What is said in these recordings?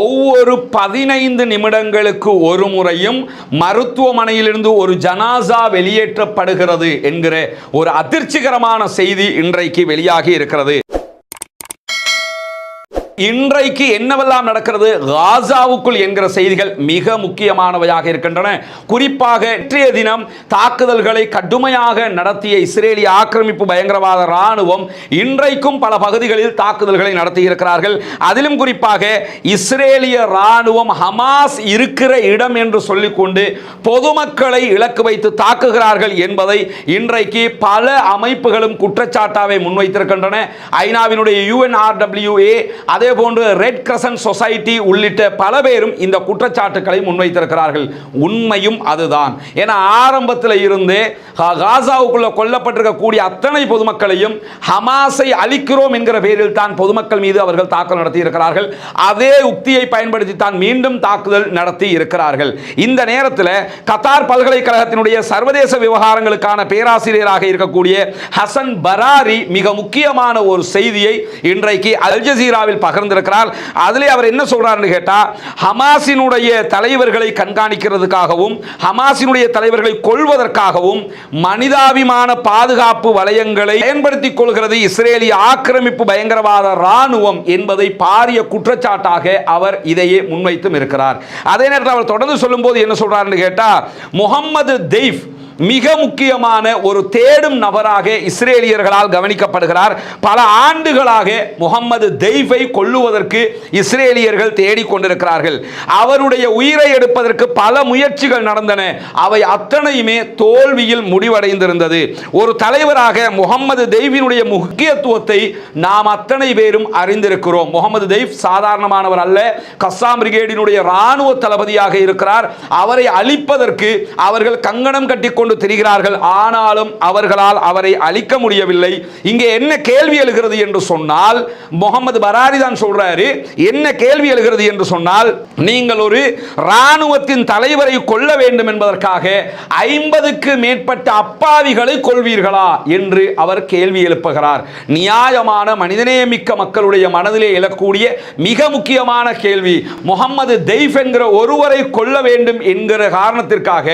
ஒவ்வொரு பதினைந்து நிமிடங்களுக்கு ஒரு முறையும் மருத்துவமனையிலிருந்து ஒரு ஜனாசா வெளியேற்றப்படுகிறது என்கிற ஒரு அதிர்ச்சிகரமான செய்தி இன்றைக்கு வெளியாகி இருக்கிறது. இன்றைக்கு என்னவெல்லாம் நடக்கிறது? காசாவுக்குள் என்கிற செய்திகள் மிக முக்கியமானவையாக இருக்கின்றன. குறிப்பாக நேற்றைய தினம் தாக்குதல்களை கடுமையாக நடத்திய இஸ்ரேலிய ஆக்கிரமிப்பு பயங்கரவாத ராணுவம் இன்றைக்கும் பல பகுதிகளில் தாக்குதல்களை நடத்தியிருக்கிறார்கள். அதிலும் குறிப்பாக இஸ்ரேலிய ராணுவம் ஹமாஸ் இருக்கிற இடம் என்று சொல்லிக்கொண்டு பொதுமக்களை இலக்கு வைத்து தாக்குகிறார்கள் என்பதை இன்றைக்கு பல அமைப்புகளும் குற்றச்சாட்டாவை முன்வைத்திருக்கின்றன. ஐநாவினுடைய யூஎன்ஆர்டபிள்யூஏ அதே போன்று ரெட் கிரசன் சொசைட்டி உள்ளிட்ட பல பேரும் இந்த குற்றச்சாட்டுக்களை முன்வைத்திருக்கிறார்கள். உண்மையும் அதுதான். ஏன்னா ஆரம்பத்தில் இருந்தே காசாவுக்குள்ள கொல்லப்பட்டிருக்கக்கூடிய அத்தனை பொதுமக்களையும் ஹமாஸை அழிக்கிறோம் என்கிற பேரில் தான் பொதுமக்கள் மீது அவர்கள் தாக்கல் நடத்தி இருக்கிறார்கள் அதே உக்தியை பயன்படுத்தி தான் மீண்டும் தாக்குதல் நடத்தி இருக்கிறார்கள். இந்த நேரத்தில் கத்தார் பல்கலைக்கழகத்தினுடைய சர்வதேச விவகாரங்களுக்கான பேராசிரியராக இருக்கக்கூடிய ஹசன் பராரி மிக முக்கியமான ஒரு செய்தியை இன்றைக்கு அல் ஜசீராவில் பகிர்ந்திருக்கிறார். அதிலே அவர் என்ன சொல்றாருன்னு கேட்டால் ஹமாஸினுடைய தலைவர்களை கண்காணிக்கிறதுக்காகவும் ஹமாஸினுடைய தலைவர்களை கொள்வதற்காகவும் மனிதாபிமான பாதுகாப்பு வலயங்களை பயன்படுத்திக் கொள்கிறது இஸ்ரேலிய ஆக்கிரமிப்பு பயங்கரவாத ராணுவம் என்பதை பாரிய குற்றச்சாட்டாக அவர் இதையே முன்வைத்தும் இருக்கிறார். அதே நேரத்தில் அவர் தொடர்ந்து சொல்லும்போது என்ன சொல்றாருன்னு கேட்டால் முகம்மது தெய்ஃப் மிக முக்கியமான ஒரு தேடும் நபராக இஸ்ரேலியர்களால் கவனிக்கப்படுகிறார். பல ஆண்டுகளாக முகம்மது தெய்ஃபை கொல்லுவதற்கு இஸ்ரேலியர்கள் தேடிக் கொண்டிருக்கிறார்கள். அவருடைய உயிரை எடுப்பதற்கு பல முயற்சிகள் நடந்தன. அவை அத்தனையுமே தோல்வியில் முடிவடைந்திருந்தது. ஒரு தலைவராக முகம்மது தெய்வினுடைய முக்கியத்துவத்தை நாம் அத்தனை பேரும் அறிந்திருக்கிறோம். முகமது தெய்ப் சாதாரணமானவர் அல்ல. கஸ்ஸாம் பிரிகேடினுடைய ராணுவ தளபதியாக இருக்கிறார். அவரை அழிப்பதற்கு அவர்கள் கங்கணம் கொண்டு திரிகிறார்கள். ஆனாலும் அவர்களால் அவரை அழிக்க முடியவில்லை. இங்கே என்ன கேள்வி எழுகிறது என்று சொன்னால் முகமது பராரி தான் சொல்றாரு என்ன கேள்வி எழுகிறது என்று சொன்னால் நீங்கள் ஒரு இராணுவத்தின் தலைவரை கொல்ல வேண்டும் என்பதற்காக ஐம்பதுக்கு மேற்பட்ட அப்பாவிகளை கொள்வீர்களா என்று அவர் கேள்வி எழுப்புகிறார். நியாயமான மனிதநேயமிக்க மக்களுடைய மனதிலே எழக்கூடிய மிக முக்கியமான கேள்வி முகமது தெய்ஃப் என்கிற ஒருவரை கொல்ல வேண்டும் என்கிற காரணத்திற்காக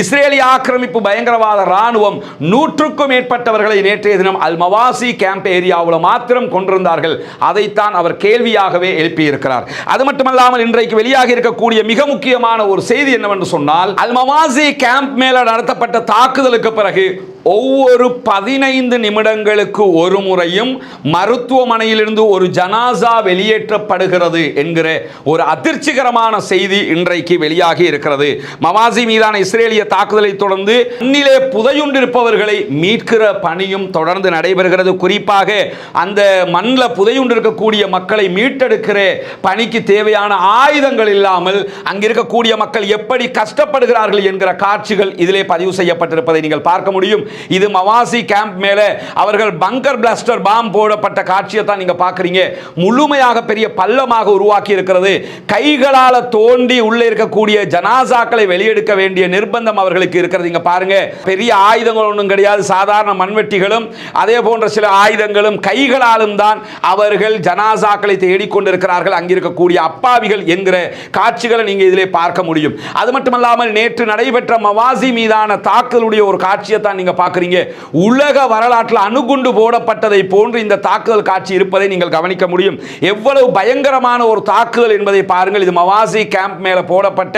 இஸ்ரேலிய ஆக்கிரமிப்பு பயங்கரவாத ராணுவம் நூற்றுக்கும் மேற்பட்டவர்களை நேற்றைய தினம் அல்மவாசி கேம்ப் ஏரியாவில் மாத்திரம் கொண்டிருந்தார்கள். அதைத்தான் அவர் கேள்வியாகவே எழுப்பியிருக்கிறார். அது மட்டுமல்லாமல் இன்றைக்கு வெளியாக இருக்கக்கூடிய மிக முக்கியமான ஒரு செய்தி என்னவென்று சொன்னால் அல்மவாசி கேம்ப் மேல நடத்தப்பட்ட தாக்குதலுக்கு பிறகு ஒவ்வொரு பதினைந்து நிமிடங்களுக்கு ஒரு முறையும் மருத்துவமனையிலிருந்து ஒரு ஜனாசா வெளியேற்றப்படுகிறது என்கிற ஒரு அதிர்ச்சிகரமான செய்தி இன்றைக்கு வெளியாகி இருக்கிறது. மவாசி மீதான இஸ்ரேலிய தாக்குதலை தொடர்ந்து மண்ணிலே புதையுண்டிருப்பவர்களை மீட்கிற பணியும் தொடர்ந்து நடைபெறுகிறது. குறிப்பாக அந்த மண்ணில் புதையுண்டிருக்கக்கூடிய மக்களை மீட்டெடுக்கிற பணிக்கு தேவையான ஆயுதங்கள் இல்லாமல் அங்கிருக்கக்கூடிய மக்கள் எப்படி கஷ்டப்படுகிறார்கள் என்கிற காட்சிகள் இதிலே பதிவு செய்யப்பட்டிருப்பதை நீங்கள் பார்க்க முடியும். இது மவாசி கேம்ப் மேலே அவர்கள் பங்கர் பிளாஸ்டர் பாம் போடப்பட்ட காட்சியை தான் நீங்க பார்க்குறீங்க. முழுமையாக பெரிய பள்ளமாக உருவாக்கி இருக்கிறது கைகளால தோண்டி உள்ளே இருக்கக்கூடிய ஜனாசாக்களை வெளியெடுக்க வேண்டிய நிர்பந்தம் அவர்களுக்கு இருக்கிறது. இங்கே பாருங்க பெரிய ஆயுதங்கள் ஒன்றும் கிடையாது. சாதாரண மண்வெட்டிகளும் அதே போன்ற சில ஆயுதங்களும் கைகளாலும் தான் அவர்கள் ஜனாசாக்களை தேடிக்கொண்டிருக்கிறார்கள். அங்கிருக்கக்கூடிய அப்பாவிகள் என்கிற காட்சிகளை நீங்க இதிலே பார்க்க முடியும். அது மட்டுமல்லாமல் நேற்று நடைபெற்ற மவாசி மீதான தாக்குதலுடைய ஒரு காட்சியை தான் நீங்க பார்க்குறீங்க. உலக வரலாற்றில் அணுகுண்டு போடப்பட்டதை போன்று இந்த தாக்குதல் காட்சி இருப்பதை நீங்கள் கவனிக்க முடியும். எவ்வளவு பயங்கரமான ஒரு தாக்குதல் என்பதை பாருங்கள். இது மவாசி கேம்ப் மேலே போடப்பட்ட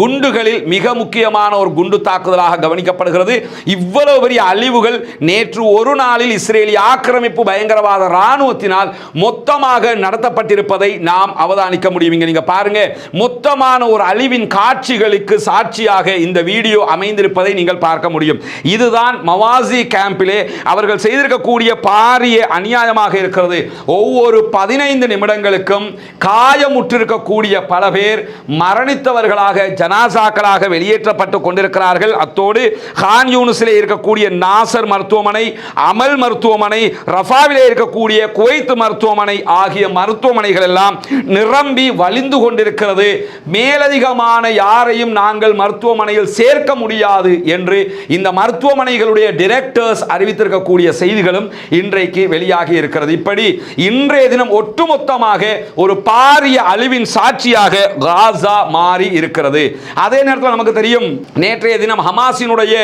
குண்டுகளில் மிக முக்கியமான ஒரு குண்டு தாக்குதலாக கவனிக்கப்படுகிறது. இவ்வளவு பெரிய அழிவுகள் நேற்று ஒரு நாளில் இஸ்ரேலிய ஆக்கிரமிப்பு பயங்கரவாத ராணுவத்தினால் மொத்தமாக நடத்தப்பட்டிருப்பதை நாம் அவதானிக்க முடியும். நீங்க பாருங்க. மொத்தமான ஒரு அழிவின் காட்சிகளுக்கு சாட்சியாக இந்த வீடியோ அமைந்திருப்பதை நீங்கள் பார்க்க முடியும். இதுதான் மவாசி கேம்பிலே அவர்கள் செய்திருக்கக்கூடிய பாரிய அநியாயமாக இருக்கிறது. ஒவ்வொரு பதினைந்து நிமிடங்களுக்கும் காயமுற்றிருக்கக்கூடிய பல பேர் மரணித்தவர்களாக ஜனாசாக்களாக வெளியேற்றப்பட்டு கொண்டிருக்கிறார்கள். அத்தோடு ஹான் யூனிஸிலே இருக்கக்கூடிய நாசர் மருத்துவமனை அமல் மருத்துவமனை ரஃபாவிலே இருக்கக்கூடிய குவைத் மருத்துவமனை ஆகிய மருத்துவமனைகள் எல்லாம் நிரம்பி வலிந்து கொண்டிருக்கிறது. மேலதிகமான யாரையும் நாங்கள் மருத்துவமனையில் சேர்க்க முடியாது என்று இந்த மருத்துவமனைகள் அவர்களுடைய டிரெக்டர்ஸ் அறிவித்திருக்கக்கூடிய செய்திகளும் இன்றைக்கு வெளியாகி இருக்கிறது. இப்படி இன்றைய தினம் ஒட்டுமொத்தமாக ஒரு பாரிய அழிவின் சாட்சியாக காசா மாறி இருக்கிறது. அதே நேரத்தில் நமக்கு தெரியும் நேற்றைய தினம் ஹமாஸினுடைய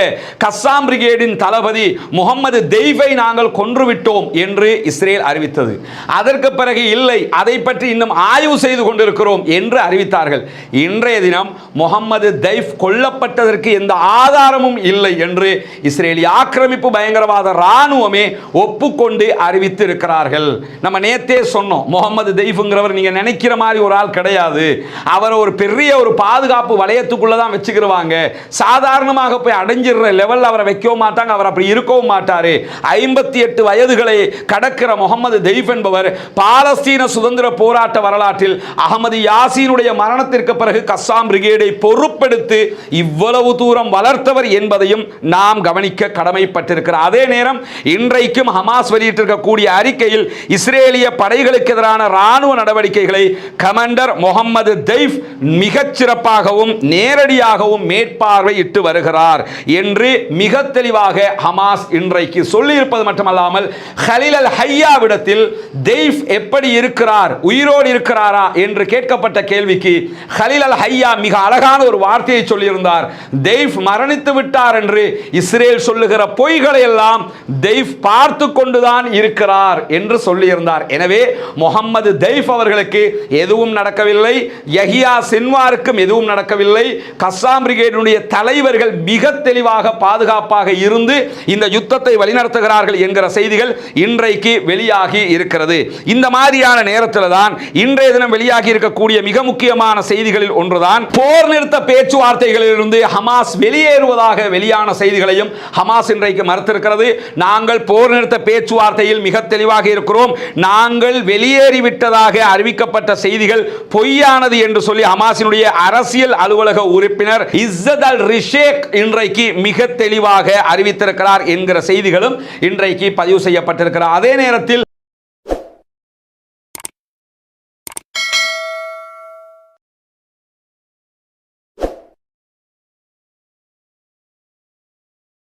கஸ்ஸாம் பிரிகேடின் தளபதி முகமது தெய்வை நாங்கள் கொன்றுவிட்டோம் என்று இஸ்ரேல் அறிவித்தது. அதற்கு பிறகு இல்லை அதை பற்றி இன்னும் ஆய்வு செய்து கொண்டிருக்கிறோம் என்று அறிவித்தார்கள். இன்றைய தினம் முகமது தெய்ஃப் கொல்லப்பட்டதற்கு எந்த ஆதாரமும் இல்லை என்று இஸ்ரேல் இஸ்ரேலிய ஆக்கிரமிப்பு பயங்கரவாத இராணுவமே ஒப்புக்கொண்டு அறிவித்து இருக்கிறார்கள் நம்ம நேத்தே சொன்னோம் முகமது தெய்ஃபுங்கிறவர் நீங்க நினைக்கிற மாதிரி ஒரு ஆள் கிடையாது. அவரை ஒரு பெரிய ஒரு பாதுகாப்பு வளையத்துக்குள்ள தான் வச்சுக்கிருவாங்க. சாதாரணமாக போய் அடைஞ்சிடுற லெவலில் அவரை வைக்கவும் மாட்டாங்க அவர் அப்படி இருக்கவும் மாட்டாரு. ஐம்பத்தி எட்டு வயதுகளை கடக்கிற முகமது தெய்ஃப் என்பவர் பாலஸ்தீன சுதந்திர போராட்ட வரலாற்றில் அகமது யாசீனுடைய மரணத்திற்கு பிறகு கஸ்ஸாம் பிரிகேடை பொறுப்பெடுத்து இவ்வளவு தூரம் வளர்த்தவர் என்பதையும் நாம் கவனிக்க கடமைப்பட்டிருக்கிறார் அதே நேரம் இன்றைக்கும் ஹமாஸ் வெளியிட்டிருக்கக்கூடிய அறிக்கையில் இஸ்ரேலிய படைகளுக்கு எதிரான ராணுவ நடவடிக்கைகளை கமாண்டர் முகமது தெய்ஃப் மிகச்சிறப்பாகவும் நேரடியாகவும் மேற்பார்வையிட்டு வருகிறார் என்று மிக தெளிவாக ஹமாஸ் இன்றைக்கு சொல்லியிருப்பது மட்டுமல்லாமல் ஹலில் அல் ஹையாவிடத்தில் தெய்ஃப் எப்படி இருக்கிறார் உயிரோடு இருக்கிறாரா என்று கேட்கப்பட்ட கேள்விக்கு ஹலில் அல் ஹையா மிக அழகான ஒரு வார்த்தையை சொல்லியிருந்தார். தெய்ஃப் மரணித்து விட்டார் என்று இஸ்ரேல் சொல்லுகிற பொய்களை எல்லாம் தெய்ஃப் பார்த்து கொண்டுதான் இருக்கிறார் என்று சொல்லியிருந்தார். எனவே முகம்மது தெய்ஃப் அவர்களுக்கு எதுவும் நடக்கவில்லை. யஹியா சின்வாருக்கும் எதுவும் நடக்கவில்லை. கஸ்ஸாம் பிரிகேடினுடைய தலைவர்கள் மிக தெளிவாக பாதுகாப்பாக இருந்து இந்த யுத்தத்தை வழிநடத்துகிறார்கள் என்கிற செய்திகள் இன்றைக்கு வெளியாகி இருக்கிறது. இந்த மாதிரியான நேரத்தில் தான் இன்றைய தினம் வெளியாகி இருக்கக்கூடிய மிக முக்கியமான செய்திகளில் ஒன்றுதான் போர் நிறுத்த பேச்சுவார்த்தைகளிலிருந்து ஹமாஸ் வெளியேறுவதாக வெளியான செய்திகளையும் ஹமாஸ் இன்றைக்கு மறுத்திருக்கிறது. நாங்கள் போர் நிறுத்த பேச்சுவார்த்தையில் மிக தெளிவாக இருக்கிறோம். நாங்கள் வெளியேறிவிட்டதாக அறிவிக்கப்பட்ட செய்திகள் பொய்யானது என்று சொல்லி ஹமாஸினுடைய அரசியல் அலுவலக உறுப்பினர் இஸ்ஸத் அல் ரிஷேக் இன்றைக்கு மிக தெளிவாக அறிவித்திருக்கிறார் என்கிற செய்திகளும் இன்றைக்கு பதிவு செய்யப்பட்டிருக்கிறார் அதே நேரத்தில்